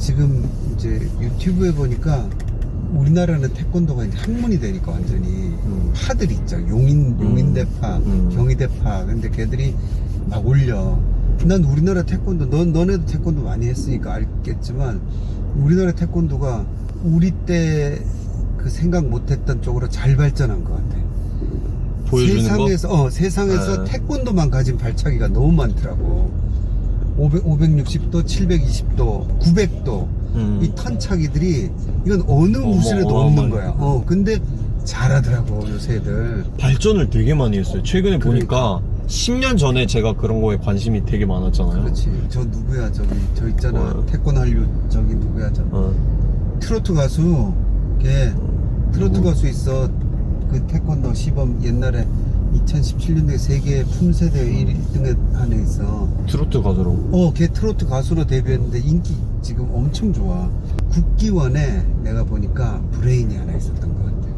지금 이제 유튜브에 보니까 우리나라는 태권도가 이제 학문이 되니까 완전히 음. 파들 있죠. 용인, 음. 용인대파, 음. 경희대파. 근데 걔들이 막 올려. 난 우리나라 태권도, 넌, 너네도 태권도 많이 했으니까 알겠지만, 우리나라 태권도가 우리 때 그 생각 못했던 쪽으로 잘 발전한 것 같아. 보여주는 세상에서, 어, 세상에서 네. 태권도만 가진 발차기가 너무 많더라고. 500, 560도, 720도, 900도. 음. 이 턴차기들이 이건 어느 무술에도 어마어마하네. 없는 거야. 어, 근데 잘하더라고, 요새 애들. 발전을 되게 많이 했어요. 최근에 그러니까. 보니까 10년 전에 제가 그런 거에 관심이 되게 많았잖아요. 그렇지. 저 누구야, 저기. 저 있잖아. 뭐요? 태권 한류, 저기 누구야, 저. 어. 트로트 가수. 걔, 트로트 누구? 가수 있어. 그 태권도 시범 옛날에 2017년도에 세계 품새대회 1등에 안에 있어. 트로트 가수로. 어, 걔 트로트 가수로 데뷔했는데 인기 지금 엄청 좋아. 국기원에 내가 보니까 브레인이 하나 있었던 것 같아.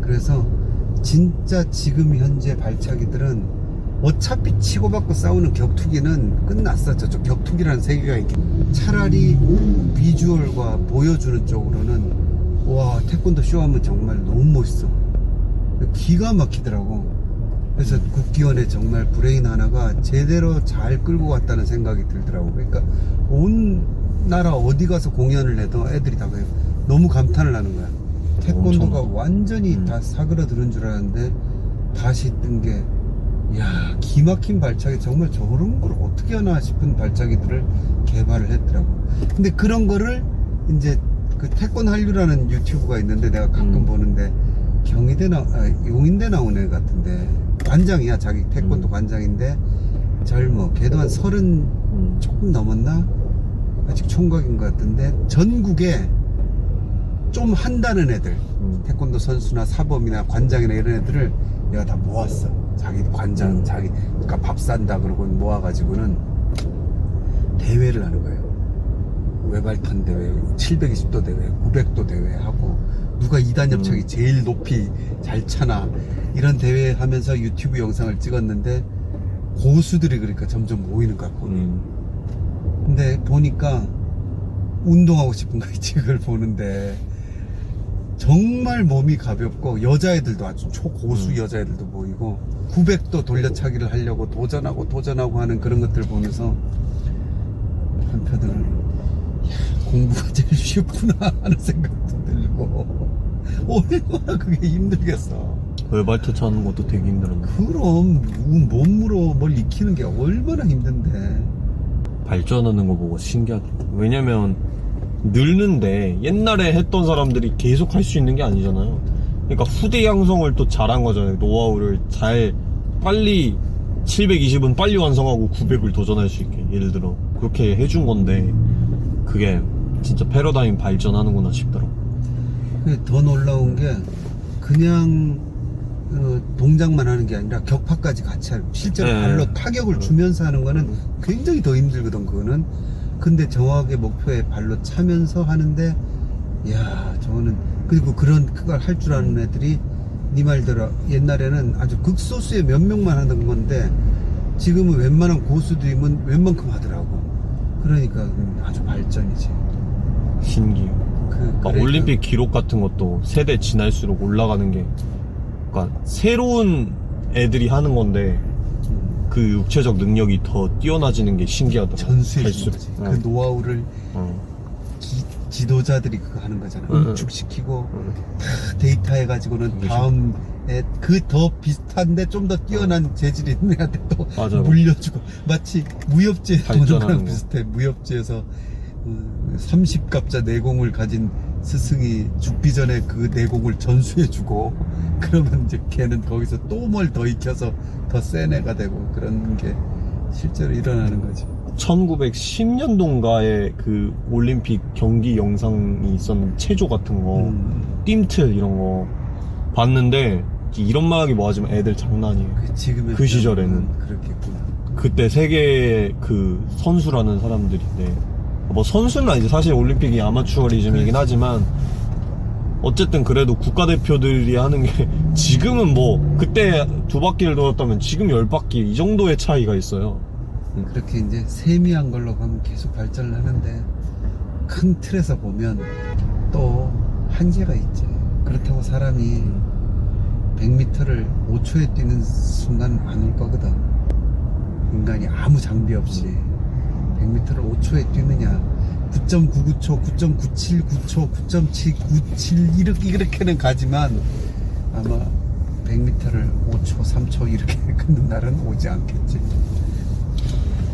그래서 진짜 지금 현재 발차기들은 어차피 치고받고 싸우는 격투기는 끝났어. 저쪽 격투기라는 세계가 있기. 차라리 비주얼과 보여주는 쪽으로는 와 태권도 쇼하면 정말 너무 멋있어. 기가 막히더라고. 그래서 국기원에 정말 브레인 하나가 제대로 잘 끌고 갔다는 생각이 들더라고. 그러니까 온 나라 어디 가서 공연을 해도 애들이 다 그래요. 너무 감탄을 하는 거야. 태권도가 엄청. 완전히 음. 다 사그라드는 줄 알았는데 다시 뜬 게, 야 기막힌 발차기 정말 저런 걸 어떻게 하나 싶은 발차기들을 개발을 했더라고. 근데 그런 거를 이제 그 태권 한류라는 유튜브가 있는데 내가 가끔 음. 보는데 경희대 나 아, 용인대 나온 애 같은데 관장이야 자기 태권도 음. 관장인데 젊어 걔도 한 서른 음. 조금 넘었나 아직 총각인 것 같은데 전국에 좀 한다는 애들 음. 태권도 선수나 사범이나 관장이나 이런 애들을 내가 다 모았어 자기 관장 음. 자기 그러니까 밥 산다 그러고 모아가지고는 대회를 하는 거예요 외발턴 대회 720도 대회 900도 대회 하고 누가 2단 협착이 음. 제일 높이 잘 차나 이런 대회 하면서 유튜브 영상을 찍었는데 고수들이 그러니까 점점 모이는 거야 거기. 음. 근데 보니까 운동하고 싶은 거지 그걸 보는데 정말 몸이 가볍고 여자애들도 아주 초고수 음. 여자애들도 보이고 900도 돌려차기를 하려고 도전하고 도전하고 하는 그런 것들 보면서 한편으로는 야, 공부가 제일 쉽구나 하는 생각도 들고 얼마나 그게 힘들겠어 외발터 차는 것도 되게 힘들었네. 그럼 몸으로 뭘 익히는 게 얼마나 힘든데 발전하는 거 보고 신기하더라고. 왜냐면 늙는데 옛날에 했던 사람들이 계속 할 수 있는 게 아니잖아요. 그러니까 후대 양성을 또 잘한 거잖아요. 노하우를 잘 빨리 720은 빨리 완성하고 900을 도전할 수 있게 예를 들어 그렇게 해준 건데 그게 진짜 패러다임 발전하는구나 싶더라고. 그더 놀라운 게 그냥 어, 동작만 하는 게 아니라 격파까지 같이 하는 실제로 네. 발로 타격을 주면서 하는 거는 굉장히 더 힘들거든 그거는 근데 정확하게 목표에 발로 차면서 하는데 야 저거는 그리고 그런 그걸 할 줄 아는 애들이 네 말대로 옛날에는 아주 극소수의 몇 명만 하는 건데 지금은 웬만한 고수들이면 웬만큼 하더라고 그러니까 음, 아주 발전이지 신기해. 그 막 그러니까 올림픽 기록 같은 것도 세대 지날수록 올라가는 게 그러니까 새로운 애들이 하는 건데 음, 그 육체적 능력이 더 뛰어나지는 게 신기하더라고. 전수해 주는 갈수록. 거지. 어. 그 노하우를 어. 기- 지도자들이 그거 하는 거잖아. 응, 응. 응축시키고 어. 다 데이터 해가지고는 그치. 다음에 그 더 비슷한데 좀 더 뛰어난 재질이 있는 애한테 또 맞아. 물려주고 마치 무협지에 도는 발전하는 거랑 거. 비슷해. 무협지에서 30갑자 내공을 가진 스승이 죽기 전에 그 내공을 전수해주고 그러면 이제 걔는 거기서 또 뭘 더 익혀서 더 센 애가 되고 그런 게 실제로 일어나는 거지. 1910년도인가에 그 올림픽 경기 영상이 있었는데 체조 같은 거, 음. 띵틀 이런 거 봤는데 이런 말하기 뭐하지만 애들 장난 아니에요. 그 지금의 그 시절에는. 그렇겠구나. 그때 세계 그 선수라는 사람들인데 뭐 선수는 아니지 사실 올림픽이 아마추어리즘이긴. 하지만 어쨌든 그래도 국가대표들이 하는 게 지금은 뭐 그때 두 바퀴를 돌았다면 지금 열 바퀴 이 정도의 차이가 있어요. 그렇게 이제 세미한 걸로 가면 계속 발전을 하는데 큰 틀에서 보면 또 한계가 있지. 그렇다고 사람이 100m를 5초에 뛰는 순간 안 올 거거든. 인간이 아무 장비 없이 100m를 5초에 뛰느냐. 9.99초, 9.979초, 9.797 이렇게 이렇게는 가지만 아마 100m를 5초, 3초 이렇게 걷는 날은 오지 않겠지.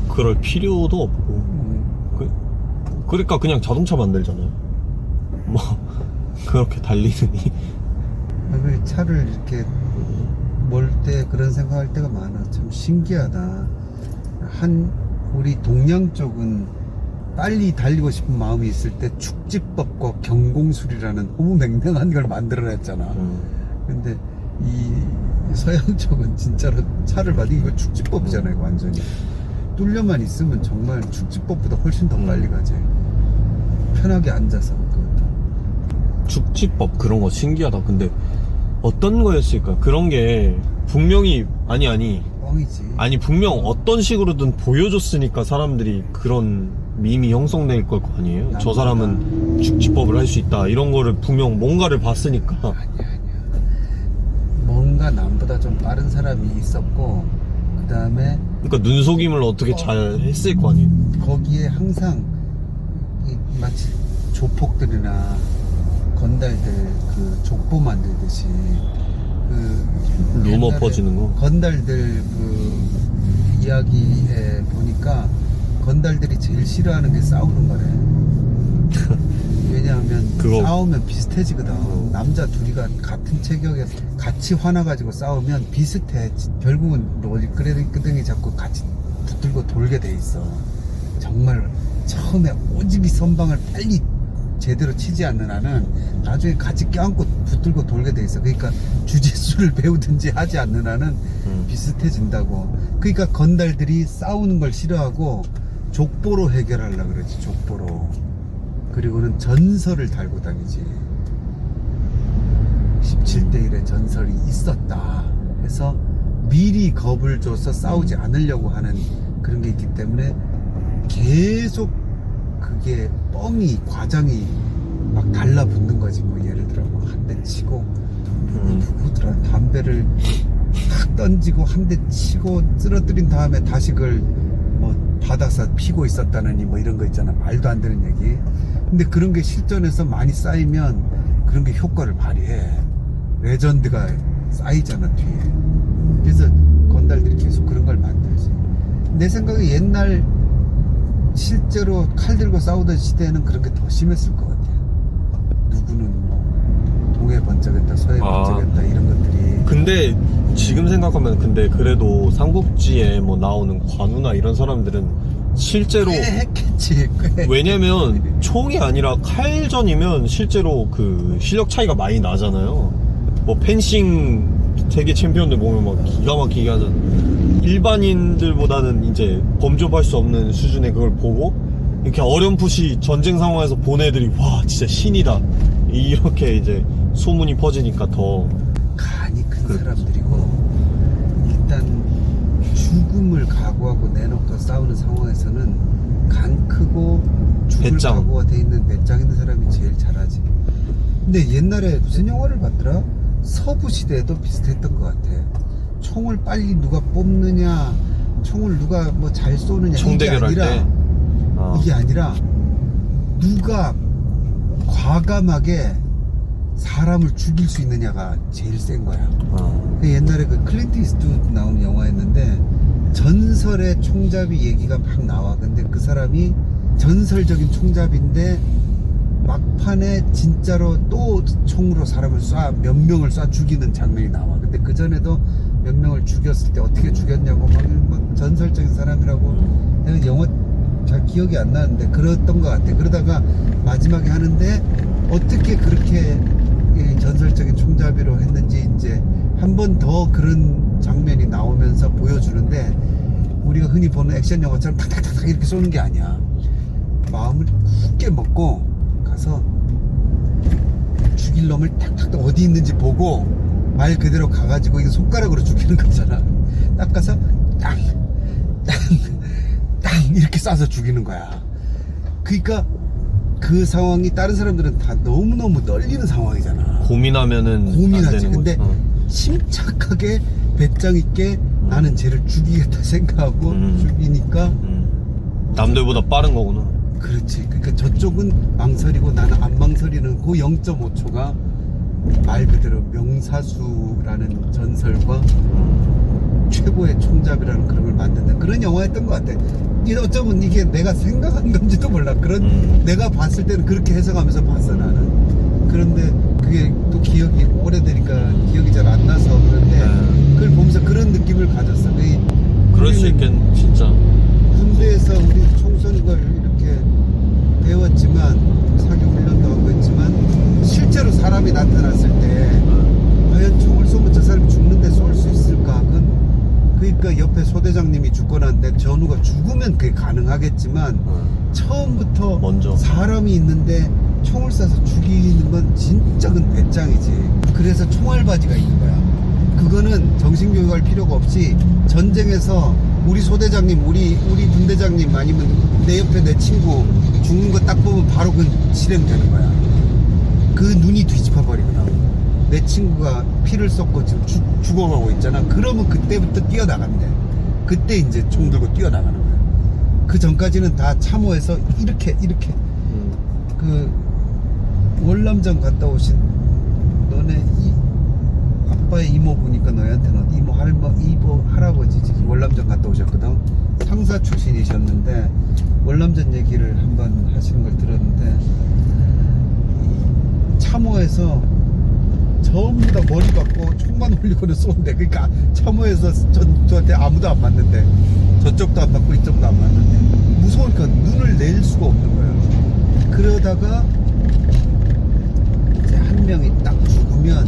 그럴 필요도 없고 음, 그, 그러니까 그냥 자동차 만들잖아요 뭐 그렇게 달리느니 왜 차를 이렇게 몰때 그런 생각할 때가 많아. 참 신기하다. 한 우리 동양 쪽은 빨리 달리고 싶은 마음이 있을 때 축지법과 경공술이라는 너무 맹맹한 걸 만들어냈잖아. 음. 근데 이 서양 쪽은 진짜로 차를 봐도 이거 축지법이잖아요, 이거 완전히. 뚫려만 있으면 정말 축지법보다 훨씬 더 음. 빨리 가지. 편하게 앉아서. 축지법 그런 거 신기하다 근데 어떤 거였을까 그런 게 분명히 아니 아니 뻥이지. 아니 분명 어떤 식으로든 보여줬으니까 사람들이 그런 밈이 형성될 걸 거 아니에요? 저 사람은 축지법을 할 수 있다. 이런 거를 분명 뭔가를 봤으니까. 아니야 아니야. 뭔가 남보다 좀 빠른 사람이 있었고 그 다음에 그러니까 눈속임을 어떻게 잘 했을 거 아니에요? 거기에 항상 이 마치 조폭들이나 건달들 그 족보 만들듯이 그 루머 퍼지는 거? 건달들 그 이야기에 보니까 건달들이 제일 싫어하는 게 싸우는 거래. 왜냐하면 그거- 싸우면 비슷해지거든. 남자 둘이가 같은 체격에서 같이 화나가지고 싸우면 비슷해. 결국은 어디 끄덩이 잡고 같이 붙들고 돌게 돼 있어. 정말 처음에 오지기 선방을 빨리 제대로 치지 않는 한은 나중에 같이 껴안고 붙들고 돌게 돼 있어. 그러니까 주짓수를 배우든지 하지 않는 한은 음. 비슷해진다고. 그러니까 건달들이 싸우는 걸 싫어하고 족보로 해결하려고 그러지 족보로. 그리고는 전설을 달고 다니지. 17대 1의 전설이 있었다 해서 미리 겁을 줘서 싸우지 않으려고 하는 그런 게 있기 때문에 계속 그게 뻥이 과장이 막 달라붙는 거지. 뭐 예를 들어 뭐한대 치고 음. 누구더라 담배를 탁 던지고 한 대 치고 쓰러뜨린 다음에 다시 그걸 뭐 받아서 피고 있었다느니 뭐 이런 거 있잖아. 말도 안 되는 얘기. 근데 그런 게 실전에서 많이 쌓이면 그런 게 효과를 발휘해. 레전드가 쌓이잖아 뒤에. 그래서 건달들이 계속 그런 걸 만들지. 내 생각에 옛날 실제로 칼 들고 싸우던 시대에는 그런 게더 심했을 것 같아 누구는 뭐 동해 번쩍했다 서해 아. 번쩍했다 이런 것들이 근데 지금 생각하면 근데 그래도 삼국지에 뭐 나오는 관우나 이런 사람들은 실제로 꽤 했겠지 꽤 왜냐면 총이 아니라 칼전이면 실제로 그 실력 차이가 많이 나잖아요. 뭐 펜싱 세계 챔피언들 보면 막 기가 막히게 하잖아. 일반인들보다는 이제 범접할 수 없는 수준의 그걸 보고 이렇게 어렴풋이 전쟁 상황에서 본 애들이 와 진짜 신이다 이렇게 이제 소문이 퍼지니까 더 간이 큰 그렇죠. 사람들이고 일단 죽음을 각오하고 내놓고 싸우는 상황에서는 간 크고 죽을 배짱. 각오가 돼 있는 배짱 있는 사람이 제일 잘하지 근데 옛날에 무슨 영화를 봤더라 서부 시대에도 비슷했던 것 같아 총을 빨리 누가 뽑느냐 총을 누가 뭐 잘 쏘느냐 총 이게 대결할 아니라 때 아, 이게 아니라 누가 과감하게 사람을 죽일 수 있느냐가 제일 센 거야. 아, 그 옛날에 그 클린트 이스트우드 나오는 영화였는데 전설의 총잡이 얘기가 막 나와. 근데 그 사람이 전설적인 총잡인데 막판에 진짜로 또 총으로 사람을 쏴 몇 명을 쏴 죽이는 장면이 나와. 근데 그 전에도 몇 명을 죽였을 때 어떻게 죽였냐고 막, 막 전설적인 사람이라고 내가 영어 잘 기억이 안 나는데 그랬던 것 같아. 그러다가 마지막에 하는데 어떻게 그렇게 이 전설적인 총잡이로 했는지 이제 한 번 더 그런 장면이 나오면서 보여주는데 우리가 흔히 보는 액션 영화처럼 탁탁탁탁 이렇게 쏘는 게 아니야. 마음을 굳게 먹고 가서 죽일 놈을 탁탁탁 어디 있는지 보고 말 그대로 가가지고 이거 손가락으로 죽이는 거잖아. 딱 가서 땅, 땅, 땅 이렇게 쏴서 죽이는 거야. 그러니까 그 상황이 다른 사람들은 다 너무너무 떨리는 상황이잖아. 고민하면은 안 고민하지. 되는 근데. 어. 침착하게 배짱 있게 나는 쟤를 죽이겠다 생각하고 음. 죽이니까 음. 남들보다 빠른 거구나. 그렇지. 그러니까 저쪽은 망설이고 나는 안 망설이는 그 0.5초가 말 그대로 명사수라는 전설과 최고의 총잡이라는 그런 걸 만든다. 그런 영화였던 것 같아. 어쩌면 이게 내가 생각한 건지도 몰라. 그런 음. 내가 봤을 때는 그렇게 해석하면서 봤어 나는. 그런데 그게 또 기억이 오래되니까 기억이 잘 안 나서 그런데 네. 그걸 보면서 그런 느낌을 가졌어. 그 그럴 수 있겠, 진짜. 군대에서 우리 총 쏘는 걸 이렇게 배웠지만 사격 훈련도 하고 있지만 실제로 사람이 나타났을 때 과연 총을 쏘면 저 사람이 죽는데 쏠 수 있을까? 그건 그러니까 옆에 소대장님이 죽거나 내 전우가 죽으면 그게 가능하겠지만 처음부터 먼저. 사람이 있는데 총을 쏴서 죽이는 건 진짜 그건 배짱이지. 그래서 총알바지가 있는 거야. 그거는 정신교육할 필요가 없이 전쟁에서 우리 소대장님, 우리 우리 분대장님 아니면 내 옆에 내 친구 죽는 거딱 보면 바로 그 실행되는 거야. 그 눈이 뒤집어 버리거나 내 친구가 피를 쏟고 지금 죽, 죽어가고 있잖아. 그러면 그때부터 뛰어나간대. 그때 이제 총 들고 뛰어나가는 거야. 그 전까지는 다 참호해서 이렇게 이렇게 음. 그 월남전 갔다 오신 너네 이 아빠의 이모 보니까 너희한테는 이모 할머 이모 할아버지 지금 월남전 갔다 오셨거든 상사 출신이셨는데 월남전 얘기를 한번 하시는 걸 들었는데 이 참호에서 전부 다 머리 받고 총만 올리고는 쏘는데 그러니까 참호에서 전투한테 아무도 안 맞는데 저쪽도 안 맞고 이쪽도 안 맞는데 무서우니까 눈을 낼 수가 없는 거예요. 그러다가 이제 한 명이 딱 죽으면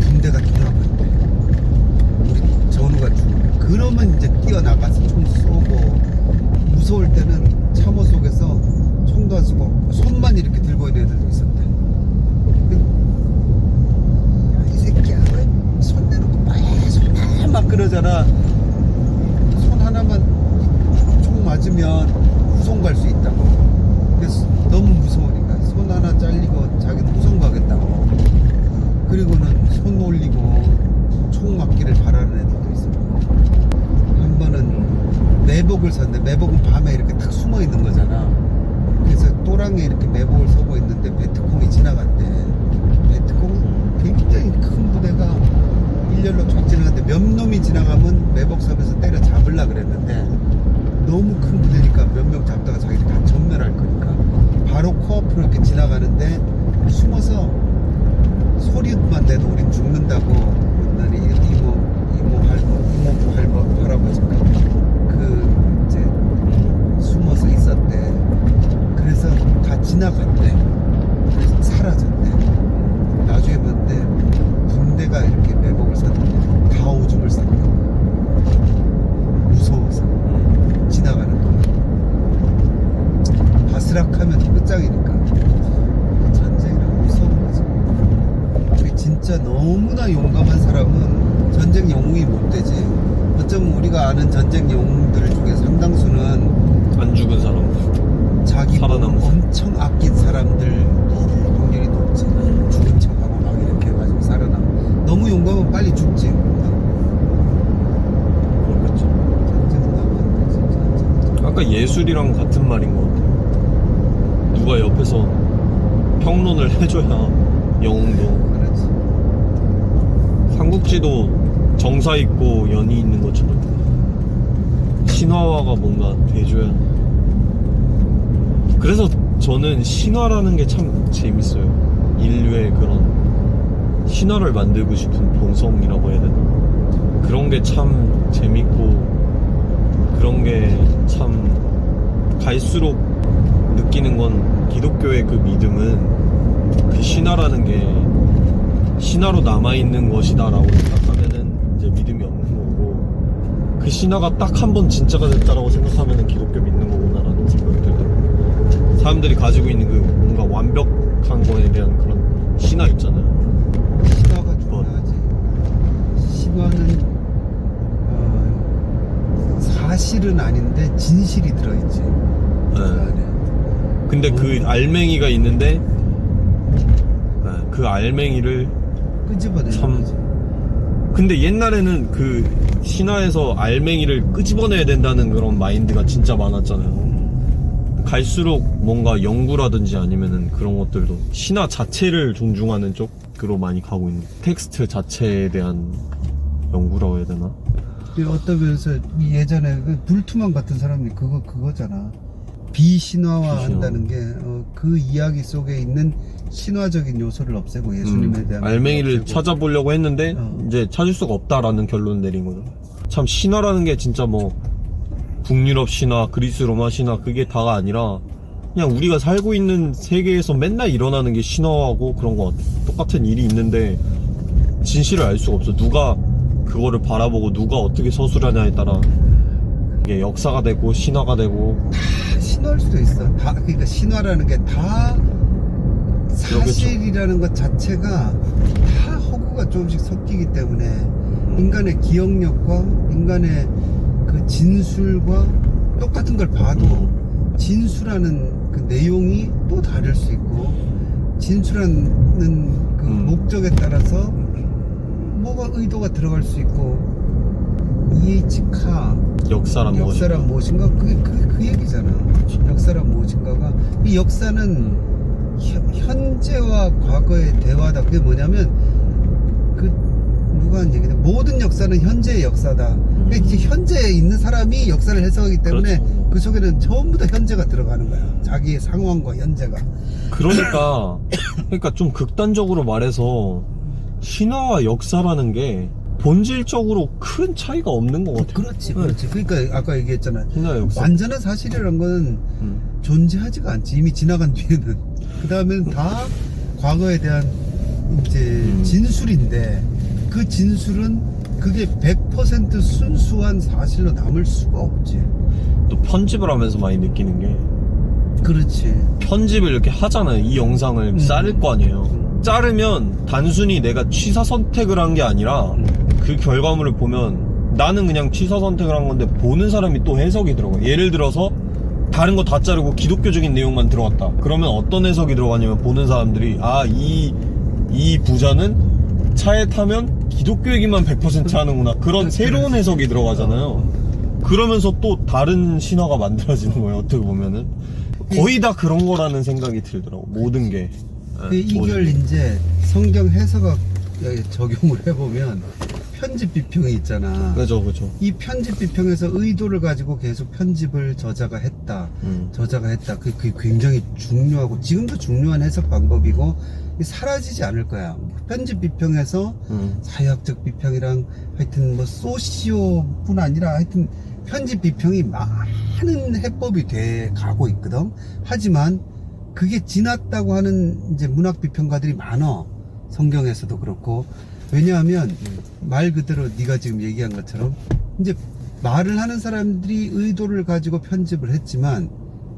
군대가 돌아버린대 우리 전우가 죽으면 그러면 이제 뛰어나가서 총 쏘고 무서울 때는 참호 속에서 총도 안 쏘고 손만 이렇게 들고 있는 애들도 있었대 야, 이 새끼야 왜 손 내놓고 빨리 막 그러잖아 손 하나만 총 맞으면 후송 갈 수 있다고 그래서 너무 무서우니까 손 하나 잘리고 자기는 후송 가겠다고 그리고는 손 올리고 총 맞기를 바라는 애들도 있었고 한 번은 매복을 샀는데 매복은 밤에 이렇게 탁 숨어 있는 거잖아 그래서 또랑에 이렇게 매복을 서고 있는데 베트콩이 지나갔대 베트콩 굉장히 큰 부대가 일렬로 쫙 지나갔는데 몇 놈이 지나가면 매복 서면서 때려 잡으려 그랬는데 너무 큰 부대니까 몇 명 잡다가 자기들 다 전멸할 거니까 바로 코앞으로 이렇게 지나가는데 숨어서 소리만 내도 우린 죽는다고 나는 이- 이모 이모 할머 이모부 할머 할아버지가 그 이제 숨어서 있었대 그래서 다 지나갔대 그래서 사라졌대 나중에 봤는데 군대가 이렇게 매복을 샀는데 다 오줌을 쌌대 무서워서 지나가는 거 바스락하면 끝장이니까 전쟁이란 무서운 거지 우리 진짜 너무나 용감한 사람은 전쟁 영웅이 못 되지 어쩌면 우리가 아는 전쟁 영웅들 중에 상당수는 안 죽은 사람들. 자기 몸 살아남은 엄청 아낀 사람들 확률이 높지. 죽은 척하고 막 이렇게 해가지고 살아남 너무 용감하면 빨리 죽지 진짜. 아까 예술이랑 같은 말인 것 같아. 누가 옆에서 평론을 해줘야 영웅도. 삼국지도 정사 있고 연이 있는 것처럼 신화화가 뭔가 돼줘야. 그래서 저는 신화라는 게 참 재밌어요. 인류의 그런 신화를 만들고 싶은 본성이라고 해야 되나? 그런 게 참 재밌고 그런 게 참 갈수록 느끼는 건 기독교의 그 믿음은 그 신화라는 게 신화로 남아있는 것이다라고 생각하면은 이제 믿음이 없는 거고 그 신화가 딱 한 번 진짜가 됐다라고 생각하면은 기독교 믿는 거구나라는 생각이 들더라고요. 사람들이 가지고 있는 그 뭔가 완벽한 거에 대한 그런 신화 있잖아요. 신화가 중요하지. 신화는 어, 사실은 아닌데 진실이 들어있지. 그 네. 안에. 근데 그 알맹이가 있는데 네, 그 알맹이를 끄집어내는 참- 거지. 근데 옛날에는 그 신화에서 알맹이를 끄집어내야 된다는 그런 마인드가 진짜 많았잖아요. 갈수록 뭔가 연구라든지 아니면은 그런 것들도 신화 자체를 존중하는 쪽으로 많이 가고 있는 텍스트 자체에 대한 연구라고 해야 되나? 그 어떤 면에서 이 예전에 그 불투만 같은 사람이 그거 그거잖아. 비신화화 비신화. 한다는 게 그 이야기 속에 있는 신화적인 요소를 없애고 예수님에 음, 대한 알맹이를 걸 없애고. 찾아보려고 했는데 어. 이제 찾을 수가 없다라는 결론을 내린 거죠. 참 신화라는 게 진짜 뭐 북유럽 신화, 그리스 로마 신화 그게 다가 아니라 그냥 우리가 살고 있는 세계에서 맨날 일어나는 게 신화하고 그런 거 같아. 똑같은 일이 있는데 진실을 알 수가 없어. 누가 그거를 바라보고 누가 어떻게 서술하냐에 따라 이게 역사가 되고 신화가 되고 다 신화일 수도 있어. 다 그러니까 신화라는 게 다 사실이라는 것 자체가 다 허구가 조금씩 섞이기 때문에 인간의 기억력과 인간의 그 진술과 똑같은 걸 봐도 음. 진술하는 그 내용이 또 다를 수 있고 진술하는 그 음. 목적에 따라서 뭐가 의도가 들어갈 수 있고 E.H. 카 역사란 무엇인가. 역사란 무엇인가 그게 그게 그 얘기잖아. 역사란 무엇인가가 이 역사는 현- 현재와 과거의 대화다. 그게 뭐냐면 그 누가 한 얘기냐 모든 역사는 현재의 역사다. 그러니까 이제 현재에 있는 사람이 역사를 해석하기 때문에 그렇죠. 그 속에는 전부 다 현재가 들어가는 거야. 자기의 상황과 현재가. 그러니까 그러니까 좀 극단적으로 말해서 신화와 역사라는 게 본질적으로 큰 차이가 없는 것 같아요. 그렇지, 그렇지. 그러니까 아까 얘기했잖아. 신화 역사. 완전한 사실이라는 건 음. 존재하지가 않지 이미 지나간 뒤에는 그 다음에는 다 과거에 대한 이제 음. 진술인데 그 진술은 그게 100% 순수한 사실로 남을 수가 없지 또 편집을 하면서 많이 느끼는 게 그렇지 편집을 이렇게 하잖아요. 이 영상을 음. 자를 거 아니에요. 자르면 단순히 내가 취사 선택을 한 게 아니라 음. 그 결과물을 보면 나는 그냥 취사 선택을 한 건데 보는 사람이 또 해석이 들어가. 예를 들어서 다른 거 다 자르고 기독교적인 내용만 들어갔다. 그러면 어떤 해석이 들어가냐면 보는 사람들이 아, 이, 이 부자는 차에 타면 기독교 얘기만 100% 하는구나. 그런 새로운 해석이 들어가잖아요. 그러면서 또 다른 신화가 만들어지는 거예요. 어떻게 보면은. 거의 다 그런 거라는 생각이 들더라고. 모든 게. 그 예, 이걸 모든 게. 이제 성경 해석학 적용을 해보면 편집 비평이 있잖아 그죠, 그죠. 이 편집 비평에서 의도를 가지고 계속 편집을 저자가 했다 음. 저자가 했다. 그, 그 굉장히 중요하고 지금도 중요한 해석 방법이고 사라지지 않을 거야. 편집 비평에서 음. 사회학적 비평이랑 하여튼 뭐 소시오뿐 아니라 하여튼 편집 비평이 많은 해법이 돼 가고 있거든. 하지만 그게 지났다고 하는 이제 문학 비평가들이 많어. 성경에서도 그렇고. 왜냐하면 말 그대로 네가 지금 얘기한 것처럼 이제 말을 하는 사람들이 의도를 가지고 편집을 했지만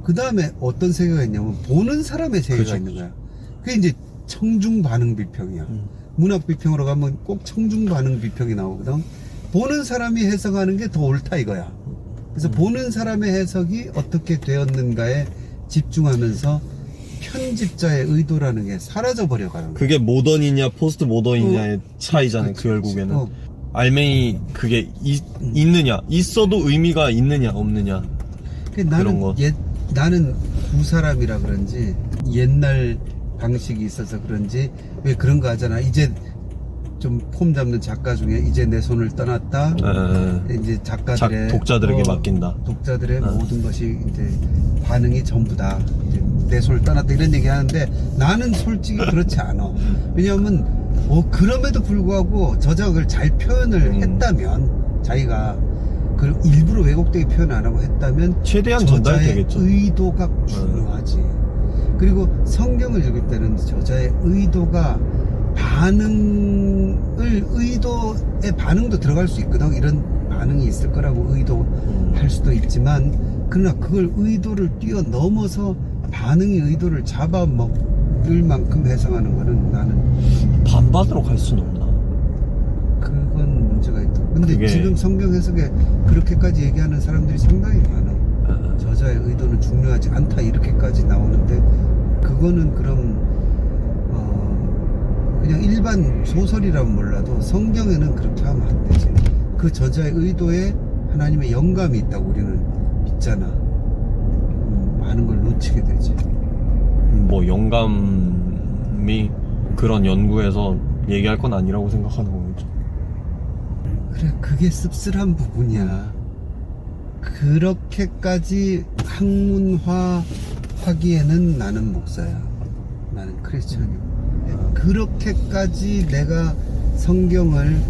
그 다음에 어떤 세계가 있냐면 보는 사람의 세계가 그죠, 있는 거야. 그게 이제 청중 반응 비평이야. 음. 문학 비평으로 가면 꼭 청중 반응 비평이 나오거든. 보는 사람이 해석하는 게 더 옳다 이거야. 그래서 음. 보는 사람의 해석이 어떻게 되었는가에 집중하면서 편집자의 의도라는 게 사라져 버려가는 거야. 그게 모던이냐 포스트 모던이냐의 차이잖아요. 그 결국에는 어, 알맹이 그게 이- 있느냐 있어도 의미가 있느냐 없느냐 그 나는 그런 거. 옛 나는 구 사람이라 그런지 옛날 방식이 있어서 그런지 왜 그런 거 하잖아. 이제 좀 폼 잡는 작가 중에 이제 내 손을 떠났다. 에, 이제 작, 작가들의 독자들에게 어, 맡긴다. 독자들의 어. 모든 것이 이제 반응이 전부다. 이제 내 손을 떠났다 이런 얘기 하는데 나는 솔직히 그렇지 않아. 왜냐하면 뭐 그럼에도 불구하고 저작을 잘 표현을 음. 했다면 자기가 그 일부러 왜곡되게 표현 안 하고 했다면 최대한 저자의 전달되겠죠. 의도가 중요하지. 그리고 성경을 읽을 때는 저자의 의도가 반응을 의도의 반응도 들어갈 수 있거든. 이런 반응이 있을 거라고 의도할 음. 수도 있지만 그러나 그걸 의도를 뛰어넘어서 반응이 의도를 잡아먹을 만큼 해석하는 거는 나는 반반으로 갈 수는 없나? 그건 문제가 있다. 근데 그게- 지금 성경 해석에 그렇게까지 얘기하는 사람들이 상당히 많아. 에, 저자의 의도는 중요하지 않다 이렇게까지 나오는데 그거는 그럼 어 그냥 일반 소설이라면 몰라도 성경에는 그렇게 하면 안 되지. 그 저자의 의도에 하나님의 영감이 있다고 우리는 믿잖아. 음, 많은 걸 놓치게 되지. 뭐 영감이 그런 연구에서 얘기할 건 아니라고 생각하는 거겠죠. 그래, 그게 씁쓸한 부분이야. 그렇게까지 학문화 하기에는 나는 목사야. 나는 크리스천이고. 그렇게까지 내가 성경을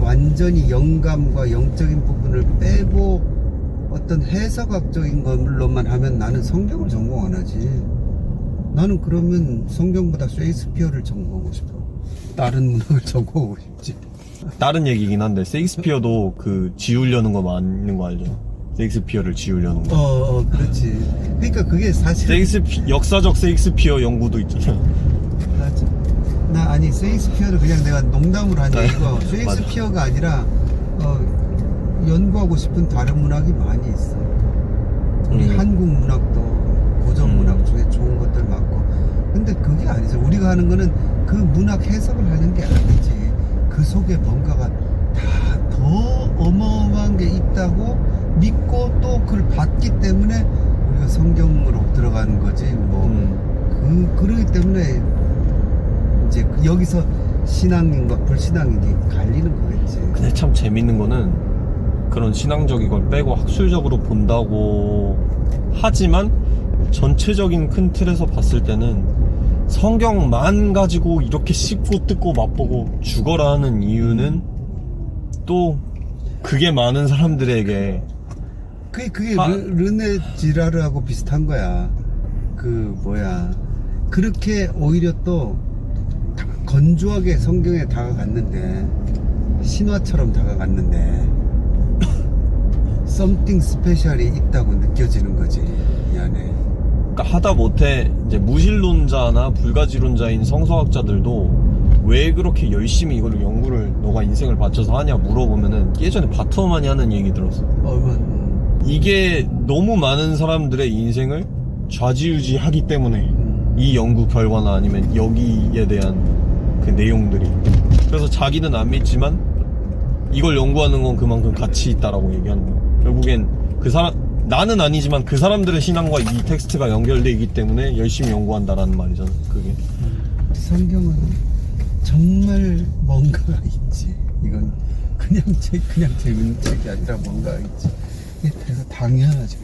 완전히 영감과 영적인 부분을 빼고 어떤 해석학적인 걸로만 하면 나는 성경을 전공 안 하지. 나는 그러면 성경보다 셰익스피어를 전공하고 싶어. 다른 문학을 전공하고 싶지. 다른 얘기긴 한데 세익스피어도 그 지우려는 거 맞는 거 알죠? 세익스피어를 지우려는 어, 거. 어, 그렇지. 그러니까 그게 사실 세익스피 역사적 세익스피어 연구도 있잖아요. 맞아. 나 아니 셰익스피어를 그냥 내가 농담으로 한 아, 얘기고 셰익스피어가 아니라 어, 연구하고 싶은 다른 문학이 많이 있어. 우리 음. 한국 문학도 고전 음. 문학 중에 좋은 것들 많고. 근데 그게 아니죠. 우리가 하는 거는 그 문학 해석을 하는 게 아니지. 그 속에 뭔가가 다 더 어마어마한 게 있다고 믿고 또 그걸 봤기 때문에 우리가 성경으로 들어가는 거지. 뭐 음. 그, 그러기 때문에 이제 그 여기서 신앙인과 불신앙인이 갈리는 거겠지. 근데 참 재밌는 거는 그런 신앙적인 걸 빼고 학술적으로 본다고 하지만 전체적인 큰 틀에서 봤을 때는 성경만 가지고 이렇게 씹고 뜯고 맛보고 죽어라 하는 이유는 또 그게 많은 사람들에게 그게, 그게 아. 르, 르네 지라르하고 비슷한 거야. 그, 뭐야. 그렇게 오히려 또 다- 건조하게 성경에 다가갔는데, 신화처럼 다가갔는데, something 스페셜이 있다고 느껴지는 거지. 이 안에. 그러니까 하다 못해 이제 무신론자나 불가지론자인 성서학자들도 왜 그렇게 열심히 이거를 연구를 너가 인생을 바쳐서 하냐 물어보면은 예전에 바터만이 하는 얘기 들었어. 얼마, 음, 이게 너무 많은 사람들의 인생을 좌지우지하기 때문에 음. 이 연구 결과나 아니면 여기에 대한 그 내용들이 그래서 자기는 안 믿지만 이걸 연구하는 건 그만큼 가치 있다라고 얘기하는 거야 결국엔 그 사람 나는 아니지만 그 사람들의 신앙과 이 텍스트가 연결돼 있기 때문에 열심히 연구한다라는 말이잖아 그게 성경은 정말 뭔가가 있지. 이건 그냥 책, 그냥 재밌는 책이 아니라 뭔가가 있지. 이게 그래서 당연하지.